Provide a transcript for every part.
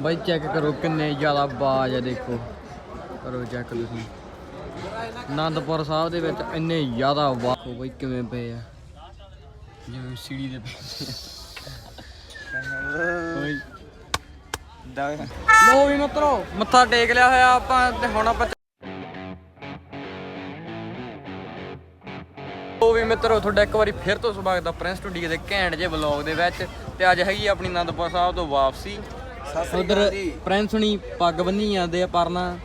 ਬਾਈ check ਕਰੋ ਕਿੰਨੇ ਜ਼ਿਆਦਾ ਬਾਜ ਆ ਦੇਖੋ। ਕਰੋ ਚੈੱਕ ਤੁਸੀਂ। ਆਨੰਦਪੁਰ ਸਾਹਿਬ ਦੇ ਵਿੱਚ ਇੰਨੇ ਜ਼ਿਆਦਾ ਵਾਖੋ ਬਾਈ ਕਿਵੇਂ ਪਏ ਆ। ਜਿਵੇਂ ਸੀੜੀ ਦੇ ਓਏ ਲੋ ਵੀ ਮਿੱਤਰੋ, ਮੱਥਾ ਟੇਕ ਲਿਆ ਹੋਇਆ ਆਪਾਂ ਤੇ ਹੁਣ ਆਪਾਂ ਉਹ ਵੀ ਮਿੱਤਰੋ, ਤੁਹਾਡਾ ਇੱਕ ਵਾਰੀ ਫਿਰ ਤੋਂ ਸਵਾਗਤ ਹੈ ਪ੍ਰਿੰਸ ਟੂਡੀ ਦੇ ਘੈਂਟ ਜੇ ਵਲੌਗ ਦੇ ਵਿੱਚ। ਤੇ ਅੱਜ ਹੈਗੀ ਆਪਣੀ ਆਨੰਦਪੁਰ ਸਾਹਿਬ ਤੋਂ ਵਾਪਸੀ। ਉਧਰ ਪ੍ਰਿੰਸ ਹੁਣੀ ਪੱਗ ਬੰਨੀ ਜਾਂਦੇ ਆ ਪਰਨਾ।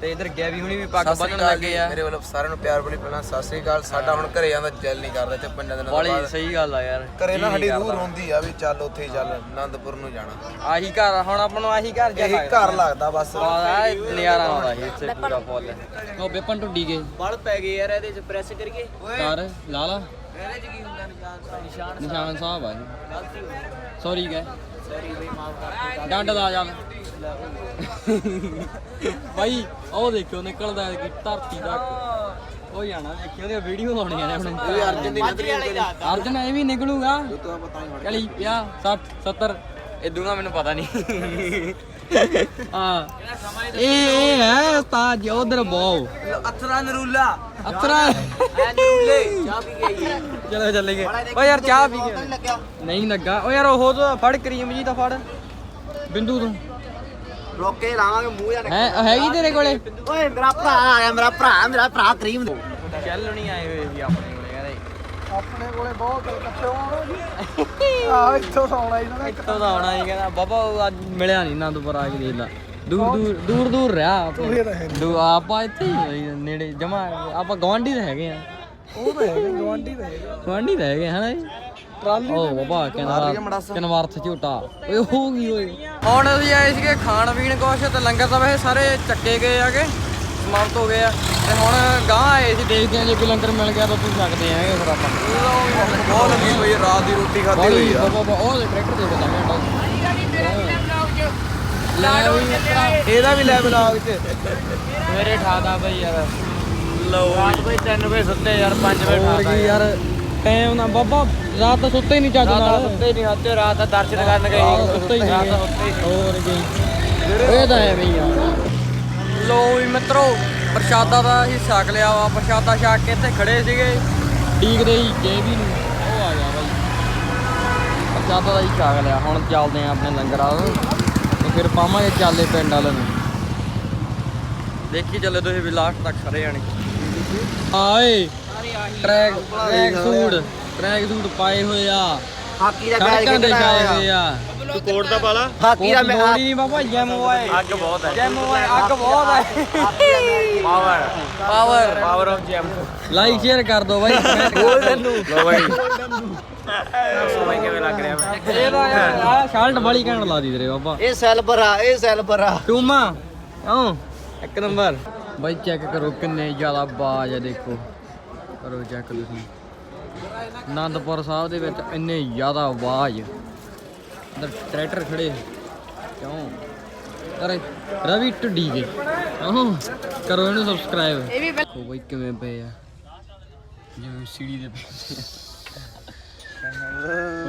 ਤੇ ਇਧਰ ਗੈਵੀ ਹੁਣੀ ਵੀ ਪੱਗ ਬੰਨਣ ਲੱਗੇ ਆ। ਮੇਰੇ ਵੱਲੋਂ ਸਾਰਿਆਂ ਨੂੰ ਪਿਆਰ ਭਰੀ ਪਹਿਲਾਂ ਸਤਿ ਸ੍ਰੀ ਅਕਾਲ। ਸਾਡਾ ਹੁਣ ਘਰੇ ਆਂਦਾ ਦਿਲ ਨਹੀਂ ਕਰਦਾ ਇੱਥੇ ਪੰਜਾਂ ਦਿਨਾਂ ਬਾਲੀ ਤੋਂ ਸਹੀ ਗੱਲ ਆ ਯਾਰ। ਘਰੇ ਨਾ ਜੀ ਸਾਡੀ ਰੂਹ। ਰੋਂਦੀ ਆ ਵੀ ਚੱਲ ਉੱਥੇ ਹੀ ਚੱਲ ਆਨੰਦਪੁਰ ਨੂੰ ਜਾਣਾ। ਆਹੀ ਘਰ ਹੁਣ ਆਪਾਂ ਨੂੰ ਆਹੀ ਘਰ ਜਿਹਾ ਇਹੀ ਲੱਗਦਾ। ਘਰ ਲੱਗਦਾ ਬਸ। ਆ ਨਜ਼ਾਰਾ ਆਉਂਦਾ ਸੀ ਇੱਥੇ ਪੂਰਾ ਫੁੱਲ। ਉਹ ਬੇਪਨ ਟੁੱਡੀ ਗਏ। ਬਲ ਪੈ ਗਏ ਯਾਰ ਇਹਦੇ ਚ ਪ੍ਰੈਸ ਕਰੀਏ। ਕਰ ਲਾ ਲਾ। ਇਹਦੇ ਚ ਕੀ ਹੁੰਦਾ? ਨਿਸ਼ਾਨ ਨਿਸ਼ਾਨ ਸਾਹਿਬ ਆ ਜੀ। ਸੌਰੀ ਗਏ ਸੌਰੀ ਬਈ ਮਾਫ ਕਰ ਦਿਓ। ਡੰਡ ਦਾ ਚੱਲ ਭਾਈ ਉਹ ਦੇਖਿਓ ਨਿਕਲਦਾ ਹੈ ਕਿ ਧਰਤੀ ਤੱਕ। ਉਹ ਜਾਣਾ ਦੇਖਿਓ ਉਹਦੀਆਂ ਵੀਡੀਓ ਲਾਉਣੀਆਂ ਨੇ ਹੁਣ। ਅਰਜਨ ਦੀ ਨਜ਼ਰੀ ਵਾਲੀ ਦਾ ਅਰਜਨ ਇਹ ਵੀ ਨਿਕਲੂਗਾ। ਤੂੰ ਪਤਾ ਨਹੀਂ ਚਲੀ 50 60 70 ਇਦੂਗਾ ਮੈਨੂੰ ਪਤਾ ਨਹੀਂ। ਹਾਂ। ਇਹ ਇਹ ਹੈ ਉਸਤਾਦ ਜੀ ਉਧਰ ਬਹੁ ਅਥਰਾ ਨਰੂਲਾ। ਅਤਰਾ ਐ ਨਰੂਲੇ ਚਾਹ ਪੀ ਗਈ ਚਲੋ ਚੱਲੇ ਗਏ। ਓ ਯਾਰ ਚਾਹ ਪੀ ਨਹੀਂ ਲੱਗਾ। ਓ ਯਾਰ ਉਹ ਤਾਂ ਫੜ ਕਰੀਮ ਜੀ ਤਾਂ ਫੜ। ਬਿੰਦੂ ਤੂੰ। ਰੋਕੇ ਲਾਵਾਂਗੇ ਮੂੰਹ ਜਾਂ ਹੈ ਹੈਗੀ ਤੇਰੇ ਕੋਲੇ? ਓਏ ਮੇਰਾ ਭਰਾ ਆ ਗਿਆ ਮੇਰਾ ਭਰਾ ਮੇਰਾ ਭਰਾ ਕਰੀਮ ਚੱਲ ਨਹੀਂ ਆਏ ਹੋਏ ਸੀ ਆਪਣੇ। ਆਪਣੇ ਕੋਲੇ ਬਹੁਤ ਇਕੱਠੇ ਹੋਣਾ। ਆ ਇੱਥੋਂ ਸੌਣਾ ਇਹਨਾਂ ਨੇ। ਇੱਥੋਂ ਦਾ ਆਉਣਾ ਹੀ ਕਹਿੰਦਾ ਬਾਬਾ ਉਹ ਅੱਜ ਮਿਲਿਆ ਨਹੀਂ ਆਨੰਦਪੁਰ ਆ ਕੇ ਦੇਖ ਲਾ। ਦੂਰ ਦੂਰ ਦੂਰ ਦੂਰ ਰਿਹਾ ਆਪਣੇ। ਦੂ ਆਪਾਂ ਇੱਥੇ ਹੀ ਨੇੜੇ ਜਮਾ ਆਪਾਂ ਗਵਾਂਢੀ ਤਾਂ ਹੈਗੇ ਆ। ਉਹ ਤਾਂ ਹੈਗੇ ਗਵਾਂਢੀ ਤਾਂ ਹੈਗੇ। ਗਵਾਂਢੀ ਤਾਂ ਹੈਗੇ ਹਨਾ ਜੀ? ਟਰਾਲੀ ਓ ਬਾਬਾ ਕਹਿੰਦਾ ਕਨਵਰਥ ਝੂਟਾ। ਓਏ ਹੋ ਗਈ ਓਏ। ਹੁਣ ਅਸੀਂ ਆਏ ਸੀਗੇ ਖਾਣ ਪੀਣ ਕੁਛ ਤੇ ਲੰਗਰ ਤਾਂ ਵੈਸੇ ਸਾਰੇ ਚੱਕੇ ਗਏ ਆਗੇ। ਸਮਾਪਤ ਹੋ ਗਏ ਆ। ਤੇ ਹੁਣ ਗਾਂ ਆਏ ਸੀ ਦੇਖਦੇ ਆ ਜੇ ਕੋਈ ਲੰਗਰ ਮਿਲ ਗਿਆ ਤਾਂ ਤੂੰ ਸਕਦੇ ਆਂਗੇ ਫਿਰ ਆਪਾਂ। ਬਹੁਤ ਲੱਗੀ ਹੋਈ ਹੈ, ਰਾਤ ਦੀ ਰੋਟੀ ਖਾਧੀ ਹੋਈ ਆ। ਬਾਬਾ ਬਾਬਾ ਉਹ ਟਰੈਕਟਰ ਦੇ ਲੈ ਵੀ ਇਹਦਾ ਵੀ ਲੈ ਬਲਾਗ ਚ ਮੇਰੇ ਠਾਦਾ ਬਈ ਯਾਰ। ਲਓ ਰਾਤ ਬਈ 3 ਵਜੇ ਸੁੱਤੇ ਯਾਰ 5 ਵਜੇ ਹੋਰ ਕੀ ਯਾਰ। ਟਾਈਮ ਨਾ ਬਾਬਾ ਰਾਤ ਤਾਂ ਸੁੱਤੇ ਹੀ ਨਹੀਂ ਚੱਜ ਨਾਲ। ਸੁੱਤੇ ਨਹੀਂ ਹੱਤੇ ਰਾਤ ਦਾ ਦਰਸ਼ਨ ਕਰਨ ਰਾਤ ਗਏ ਸੁੱਤੇ ਹੀ ਰਾਤ ਨਹੀਂ ਹੀ ਹੋਰ ਕੀ। ਇਹ ਤਾਂ ਐਵੇਂ ਹੀ ਆ। ਲੋ ਵੀ ਮਿੱਤਰੋ ਪ੍ਰਸ਼ਾਦਾ ਦਾ ਛਕ ਲਿਆ ਵਾ ਪ੍ਰਸ਼ਾਦਾ ਛਕ ਕੇ ਇੱਥੇ ਖੜੇ ਸੀਗੇ। ਡੀਕਦੇ ਹੀ ਜੇਬੀ ਨੂੰ ਉਹ ਆ ਗਿਆ ਬਾਈ। ਪ੍ਰਸ਼ਾਦਾ ਦਾ ਹੀ ਛਕ ਲਿਆ ਹੁਣ ਚੱਲਦੇ ਆ ਆਪਣੇ ਲੰਗਰ ਨੂੰ ਤੇ ਫਿਰ ਪਾਵਾਂਗੇ ਚਾਲੇ ਪਿੰਡ ਵਾਲੇ ਨੂੰ। ਦੇਖੀ ਚੱਲੇ ਤੁਸੀਂ ਵੀ ਲਾਸਟ ਤੱਕ ਖੜੇ ਆਣੇ ਆਏ। Track tracksuit tracksuit ਪਾਏ ਹੋਏ ਆ। ਹਾਕੀ ਦਾ ਸੜਕਾਂ ਦੇ ਛਾਏ ਹੋਏ ਆ। ਕੋਟ ਦਾ ਪਾਲਾ? ਹਾਕੀ ਦਾ ਹੀ ਨਹੀਂ ਬਾਬਾ ਜੈਮੋ ਆਏ ਅੱਗ ਬਹੁਤ ਹੈ। ਜੈਮੋ ਆਏ ਅੱਗ ਬਹੁਤ ਹੈ। Power power power of jam like share ਕਰ ਦਿਓ ਬਾਈ ਲੋ ਬਾਈ। ਸਮਝ ਕਿਵੇਂ ਲੱਗ ਰਿਹਾ ਮੈਂ ਇਹਦਾ ਯਾਰ ਆ ਸ਼ਰਟ ਬੜੀ ਘੈਂਟ ਲਾ ਦੀ ਤੇਰੇ ਬਾਬਾ। ਇਹ ਸੈਲਬਰ ਆ ਇਹ ਸੈਲਬਰ ਆ ਟੂਮਾ ਹਾਂ ਇੱਕ ਨੰਬਰ। ਬਾਈ ਚੈੱਕ ਕਰੋ ਕਿੰਨੇ ਜ਼ਿਆਦਾ ਬਾਜ ਆ ਦੇਖੋ। ਕਰੋ ਚੈੱਕ ਤੁਸੀਂ। ਆਨੰਦਪੁਰ ਸਾਹਿਬ ਦੇ ਵਿੱਚ ਇੰਨੇ ਜ਼ਿਆਦਾ ਆਵਾਜ਼ ਅੰਦਰ ਟਰੈਕਟਰ ਖੜੇ। ਕਿਉਂ? ਅਰੇ ਰਵੀ ਟੁੱਡੀ ਗਏ ਆਹੋ ਕਰੋ ਇਹਨੂੰ ਸਬਸਕ੍ਰਾਈਬ ਇਹ ਵੀ ਬਾਈ ਕਿਵੇਂ ਪਏ ਆ। ਜਿਵੇਂ ਸੀੜੀ ਦੇ ਪਏ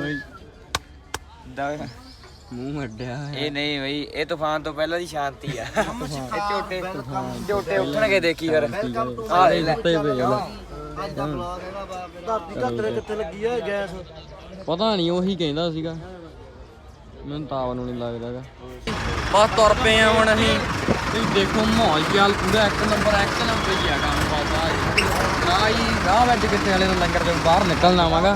ਓਏ। ਮੂੰਹ ਅੱਡਿਆ ਇਹ ਨਹੀਂ ਬਈ ਇਹ ਤੂਫਾਨ ਤੋਂ ਪਹਿਲਾਂ ਦੀ ਸ਼ਾਂਤੀ ਆ। ਇਹ ਝੋਟੇ ਝੋਟੇ ਉੱਠਣਗੇ ਦੇਖੀ ਫਿਰ। ਆ ਲੈ ਲੱਤੇ ਪਏ ਆ ਧਰਤੀ ਕਿੱਥੇ ਲੱਗੀ ਆ ਗੈਸ ਪਤਾ ਨਹੀਂ ਉਹੀ ਕਹਿੰਦਾ ਸੀਗਾ। ਮੈਨੂੰ ਤਾਂ ਆਪ ਨੂੰ ਨਹੀਂ ਲੱਗਦਾਗਾ ਬਸ ਤੁਰ ਪਏ ਆ ਹੁਣ ਅਸੀਂ। ਤੁਸੀਂ ਦੇਖੋ ਮਾਹੌਲ ਚਾਲ ਪੂਰਾ ਇੱਕ ਨੰਬਰ ਇੱਕ ਨੰਬਰ ਹੀ ਆ ਕੰਮ ਬਾਬਾ ਨਾ ਹੀ ਰਾਹ ਵਿੱਚ ਕਿੱਥੇ ਵਾਲੇ ਨੂੰ ਲੰਗਰ ਤੋਂ ਬਾਹਰ ਨਿਕਲਣਾ ਆਵਾਂਗਾ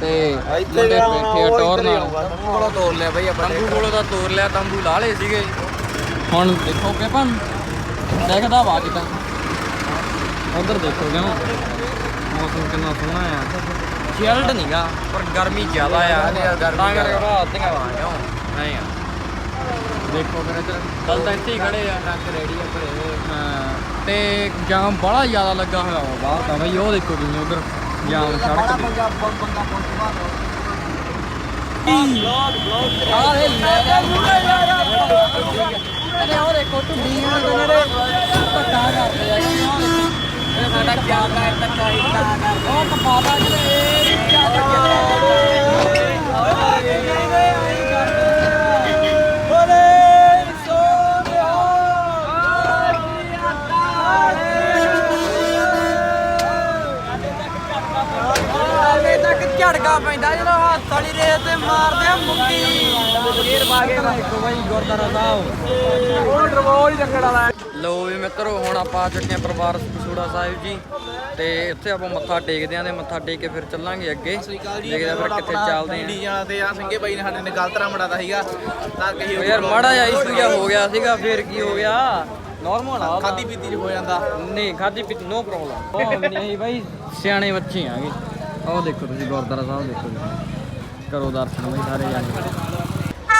ਤੇ ਮੁੰਡੇ ਬੈਠੇ ਆ ਟੌਰ ਨਾਲ। ਕੋਲੋਂ ਤੋੜ ਲਿਆ ਬਈ ਆਪਾਂ ਤੰਬੂ ਕੋਲੋਂ ਤਾਂ ਤੋੜ ਲਿਆ ਤੰਬੂ ਲਾ ਲਏ ਸੀਗੇ। ਹੁਣ ਦੇਖੋ ਪੇਪਨ ਦੇਖਦਾ ਵਾ ਕਿਤਾ ਉਧਰ ਦੇਖੋ ਕਿਉਂ। ਮੌਸਮ ਕਿੰਨਾ ਸੋਹਣਾ ਆ। ਚਿਲਡ ਨਹੀਂਗਾ ਪਰ ਗਰਮੀ ਜ਼ਿਆਦਾ ਆ। ਤਾਂ ਕਰਕੇ ਰਾਤ ਦੀਆਂ ਵਾ ਕਿਉਂ ਨਹੀਂ ਆ। ਦੇਖੋ ਫਿਰ ਇੱਧਰ। ਕੱਲ ਤਾਂ ਇੱਥੇ ਹੀ ਖੜੇ ਆ ਟਰੱਕ ਰੈਡੀ ਆ ਭਰੇ ਹਾਂ ਤੇ ਜਾਮ ਬੜਾ ਜ਼ਿਆਦਾ ਲੱਗਾ ਹੋਇਆ ਵਾ ਬਾਹਰ ਤਾਂ ਬਈ ਉਹ ਦੇਖੋ ਕਿਵੇਂ ਉਧਰ। ਜਾਮ ਸੜਕ ਤੇ। ਆਰੇ ਲੈ ਲੈ ਉਹ ਦੇਖੋ। ਟੁੱਡੀਆਂ ਦੇ ਨੇੜੇ ਧੱਕਾ ਕਰਦੇ ਆ। ਉਹ। ਇਹ ਸਾਡਾ ਹੈ ਧੱਕਾ ਹੀ ਕਰਦਾ ਉਹ ਕਪਾਦਾ ਜਿਹੜੇ ਵਾਲੀ ਰੇਸ ਤੇ ਮਾਰਦੇ ਆ ਮੁੱਕੀ। ਫੇਰ ਬਾਗੇ ਦੇਖੋ ਬਾਈ ਗੁਰਦਾਰਾ ਸਾਹਿਬ। ਉਹ ਡਰਵੋਲ ਹੀ ਲੱਗਣ ਵਾਲਾ ਲੋ ਵੀ ਮਿੱਤਰੋ ਹੁਣ ਆਪਾਂ ਆ ਚੁੱਕੇ ਪਰਿਵਾਰ ਕਸੂੜਾ ਸਾਹਿਬ ਜੀ। ਤੇ ਇੱਥੇ ਆਪਾਂ ਮੱਥਾ ਟੇਕਦੇ ਆਂ ਤੇ ਮੱਥਾ ਟੇਕ ਕੇ ਫਿਰ ਚੱਲਾਂਗੇ ਅੱਗੇ। ਦੇਖਦੇ ਆ ਫਿਰ ਕਿੱਥੇ ਚੱਲਦੇ ਆਂ। ਜਾਣਾ ਤੇ ਆ ਸਿੰਘੇ ਬਾਈ ਨੇ ਸਾਡੇ ਨੇ ਗਲਤ ਰਾ ਮੜਾਦਾ ਸੀਗਾ। ਤਾਂ ਕਹੀ ਯਾਰ ਮਾੜਾ ਜਿਹਾ ਇਸ਼ੂ ਜਿਹਾ ਹੋ ਗਿਆ ਸੀਗਾ ਫਿਰ ਕੀ ਹੋ ਗਿਆ? ਨਾਰਮਲ ਆ ਖਾਦੀ ਪੀਤੀ ਚ ਹੋ ਜਾਂਦਾ। ਨਹੀਂ ਖਾਦੀ ਪੀਤੀ ਨੋ ਪ੍ਰੋਬਲਮ ਨਹੀਂ ਬਾਈ। ਸਿਆਣੇ ਬੱਚੇ ਆਗੇ ਉਹ ਦੇਖੋ ਤੁਸੀਂ ਗੁਰਦੁਆਰਾ ਸਾਹਿਬ ਦੇਖੋ ਜੀ। ਕਰੋ ਦਰਸ਼ਨ ਬਈ ਸਾਰੇ ਜਾਣੇ।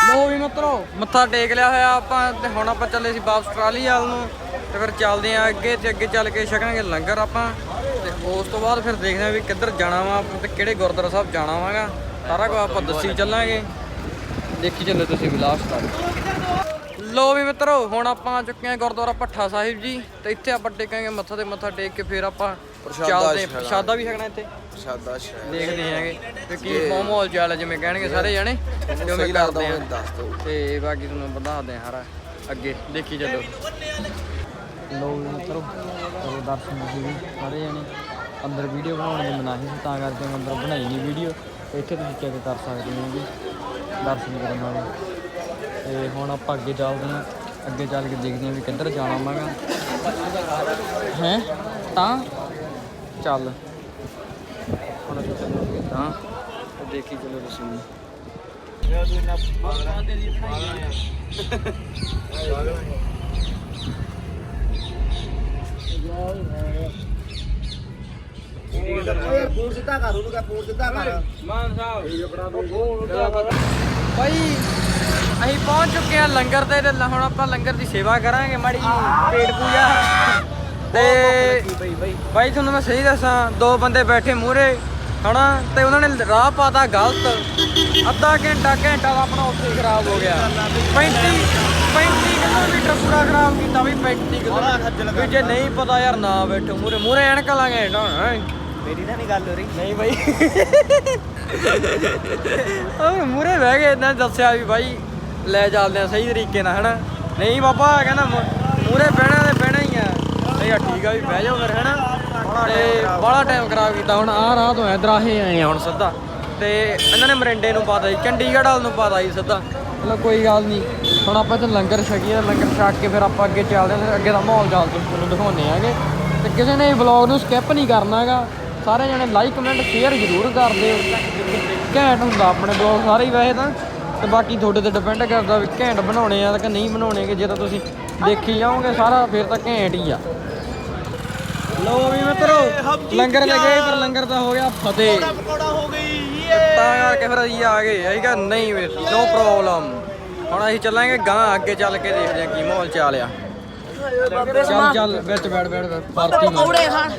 ਲੋ ਵੀ ਮਿੱਤਰੋ ਮੱਥਾ ਟੇਕ ਲਿਆ ਹੋਇਆ ਆਪਾਂ ਤੇ ਹੁਣ ਆਪਾਂ ਚੱਲੇ ਸੀ ਵਾਪਸ ਟਰਾਲੀ ਵਾਲ ਨੂੰ ਤੇ ਫਿਰ ਚੱਲਦੇ ਆਂ ਅੱਗੇ ਤੇ ਅੱਗੇ ਚੱਲ ਕੇ ਛਕਾਂਗੇ ਲੰਗਰ ਆਪਾਂ ਤੇ ਉਸ ਤੋਂ ਬਾਅਦ ਫਿਰ ਦੇਖਦੇ ਆਂ ਵੀ ਕਿੱਧਰ ਜਾਣਾ ਵਾ ਤੇ ਕਿਹੜੇ ਗੁਰਦੁਆਰਾ ਸਾਹਿਬ ਜਾਣਾ ਵਾਗਾ। ਸਾਰਾ ਕੁਝ ਆਪਾਂ ਦੱਸੀ ਚੱਲਾਂਗੇ। ਦੇਖੀ ਚੱਲੋ ਤੁਸੀਂ ਵੀ ਲਾਸਟ ਤੱਕ ਲੋ ਵੀ ਮਿੱਤਰੋ ਹੁਣ ਆਪਾਂ ਆ ਚੁੱਕੇ ਹਾਂ ਗੁਰਦੁਆਰਾ ਭੱਠਾ ਸਾਹਿਬ ਜੀ ਤੇ ਇੱਥੇ ਆਪਾਂ ਟੇਕਾਂਗੇ ਮੱਥਾ ਤੇ ਮੱਥਾ ਟੇਕ ਕੇ ਫਿਰ ਆਪਾਂ ਚੱਲਦੇ। ਪ੍ਰਸ਼ਾਦਾ ਵੀ ਛਕਣਾ ਇੱਥੇ। ਸ਼ਾਦਾ ਸ਼ਾਇਦ। ਦੇਖਦੇ ਹੈਗੇ। ਤੇ ਕੀ ਮਾਹੌਲ ਚਾਲ ਹੈ ਜਿਵੇਂ ਕਹਿਣਗੇ ਸਾਰੇ ਜਣੇ ਤੇ ਉਵੇਂ ਕਰਦੇ ਆ। ਤੇ ਬਾਕੀ ਤੁਹਾਨੂੰ ਦੱਸਦੇ ਹਾਂ ਹਰਾ ਅੱਗੇ ਦੇਖੀ ਚੱਲੋ। ਲੋ ਵੀ ਮਿੱਤਰੋ ਕਰੋ ਦਰਸ਼ਨ ਤੁਸੀਂ ਵੀ ਸਾਰੇ ਜਣੇ। ਅੰਦਰ ਵੀਡੀਓ ਬਣਾਉਣ ਦੀ ਮਨਾਹੀ ਸੀ ਤਾਂ ਕਰਕੇ ਮੈਂ ਅੰਦਰ ਬਣਾਈ ਨਹੀਂ ਵੀਡੀਓ ਤੇ ਇੱਥੇ ਤੁਸੀਂ ਚੈੱਕ ਕਰ ਸਕਦੇ ਹੋ ਜੀ ਦਰਸ਼ਨ ਕਰਨ ਵਾਲੇ। ਤੇ ਹੁਣ ਆਪਾਂ ਅੱਗੇ ਚੱਲਦੇ ਹਾਂ। ਅੱਗੇ ਚੱਲ ਕੇ ਦੇਖਦੇ ਹਾਂ ਵੀ ਕਿੱਧਰ ਜਾਣਾ ਮਾਗਾ ਹੈ? ਤਾਂ ਚੱਲ। ਹੁਣ ਅਸੀਂ ਚੱਲਾਂਗੇ ਤਾਂ ਤੇ ਦੇਖੀ ਚਲੋ ਤੁਸੀਂ ਵੀ। ਫੋਨ ਸਿੱਧਾ ਕਰ ਉਹਨੂੰ ਕਹ ਫੋਨ ਸਿੱਧਾ ਕਰ ਮਾਨ ਸਾਹਿਬ ਭਾਈ ਅਸੀਂ ਪਹੁੰਚ ਚੁੱਕੇ ਹਾਂ ਲੰਗਰ ਤੇ ਤੇ ਹੁਣ ਆਪਾਂ ਲੰਗਰ ਦੀ ਸੇਵਾ ਕਰਾਂਗੇ ਮਾੜੀ ਜੀ ਪੇਟ ਪੂਜਾ। ਤੇ ਭਾਈ ਤੁਹਾਨੂੰ ਮੈਂ ਸਹੀ ਦੱਸਾਂ ਦੋ ਬੰਦੇ ਬੈਠੇ ਮੂਹਰੇ। ਹਨਾ? ਤੇ ਉਹਨਾਂ ਨੇ ਰਾਹ ਪਾਤਾ ਗਲਤ। ਅੱਧਾ ਘੰਟਾ ਘੰਟਾ ਦਾ ਆਪਣਾ ਉੱਥੇ ਹੀ ਖਰਾਬ ਹੋ ਗਿਆ। 35 35 ਕਿਲੋਮੀਟਰ ਪੂਰਾ ਖਰਾਬ ਕੀਤਾ ਵੀ 35 ਕਿਲੋਮੀਟਰ ਵੀ ਜੇ ਨਹੀਂ ਪਤਾ ਯਾਰ ਨਾ ਬੈਠੋ ਮੂਹਰੇ। ਮੂਹਰੇ ਐਨਕਾਂ ਲਾਂਗੇ ਮੇਰੀ ਤਾਂ ਨਹੀਂ ਗੱਲ ਹੋ ਰਹੀ। ਨਹੀਂ ਬਾਈ। ਉਹ ਮੂਰੇ ਬਹਿ ਗਏ ਇਹਨਾਂ ਨੇ ਦੱਸਿਆ ਵੀ ਬਾਈ ਲੈ ਚੱਲਦੇ ਆ ਸਹੀ ਤਰੀਕੇ ਨਾਲ ਹਨਾ? ਨਹੀਂ ਬਾਬਾ ਕਹਿੰਦਾ ਮੂਰੇ ਬਹਿਣਾ ਤੇ ਬਹਿਣਾ ਹੀ ਆ। ਨਹੀਂ ਆ ਠੀਕ ਆ ਵੀ ਬਹਿ ਜਾਓ ਫਿਰ ਹਨਾ? ਤੇ ਬੜਾ ਟਾਈਮ ਖਰਾਬ ਕੀਤਾ ਹੁਣ, ਆਹ ਰਾਹ ਤੋਂ ਇਧਰ ਆਹੇ ਆਏ ਆ ਹੁਣ ਸਿੱਧਾ। ਤੇ ਇਹਨਾਂ ਨੇ ਮਰਿੰਡੇ ਨੂੰ ਪਾਤਾ ਜੀ, ਚੰਡੀਗੜ੍ਹ ਵਾਲ ਨੂੰ ਪਾਤਾ ਜੀ ਸਿੱਧਾ। ਚਲੋ ਕੋਈ ਗੱਲ ਨਹੀਂ ਹੁਣ ਆਪਾਂ ਇੱਥੇ ਲੰਗਰ ਛਕੀਏ, ਲੰਗਰ ਛਕ ਕੇ ਫਿਰ ਆਪਾਂ ਅੱਗੇ ਚੱਲਦੇ ਹਾਂ ਤੇ ਅੱਗੇ ਦਾ ਮਾਹੌਲ ਚਾਲ ਤੁਹਾਨੂੰ ਦਿਖਾਉਂਦੇ ਆਂਗੇ। ਤੇ ਕਿਸੇ ਨੇ ਵਲੌਗ ਨੂੰ ਸਕਿਪ ਨਹੀਂ ਕਰਨਾ ਹੈਗਾ। ਸਾਰੇ ਜਣੇ ਲਾਈਕ ਕਮੈਂਟ ਸ਼ੇਅਰ ਜ਼ਰੂਰ ਕਰ ਦਿਓ। ਘੈਂਟ ਹੁੰਦਾ ਆਪਣੇ ਬਲੌਗ ਸਾਰੇ ਹੀ ਵੈਸੇ ਤਾਂ। ਤੇ ਬਾਕੀ ਤੁਹਾਡੇ ਤੇ ਡਿਪੈਂਡ ਕਰਦਾ ਵੀ ਘੈਂਟ ਬਣਾਉਣੇ ਆ ਕਿ ਨਹੀਂ ਬਣਾਉਣੇ, ਕਿ ਜੇ ਤਾਂ ਤੁਸੀਂ ਦੇਖੀ ਜਾਓਗੇ ਸਾਰਾ, ਫਿਰ ਤਾਂ ਘੈਂਟ ਹੀ ਆ। ਲੋ ਵੀ ਮਿੱਤਰੋ ਲੰਗਰ ਤੇ ਗਏ ਪਰ ਲੰਗਰ ਤਾਂ ਹੋ ਗਿਆ ਫਤਿਹ। ਪਕੌੜਾ ਹੋ ਗਈ ਤਾਂ ਕਰਕੇ ਫਿਰ ਅਸੀਂ ਆ ਗਏ ਅਸੀਂ ਕਿਹਾ ਨਹੀਂ ਵੇ ਨੋ ਪ੍ਰੋਬਲਮ। ਹੁਣ ਅਸੀਂ ਚੱਲਾਂਗੇ ਗਾਂ ਅੱਗੇ ਚੱਲ ਕੇ ਦੇਖਦੇ ਹਾਂ ਕੀ ਮਾਹੌਲ ਚਾਲਿਆ ਚੱਲ ਚੱਲ ਵਿੱਚ ਬੈਠ ਬੈਠ ਪਾਰਟੀ ਮਾਰ। ਖਾਣ।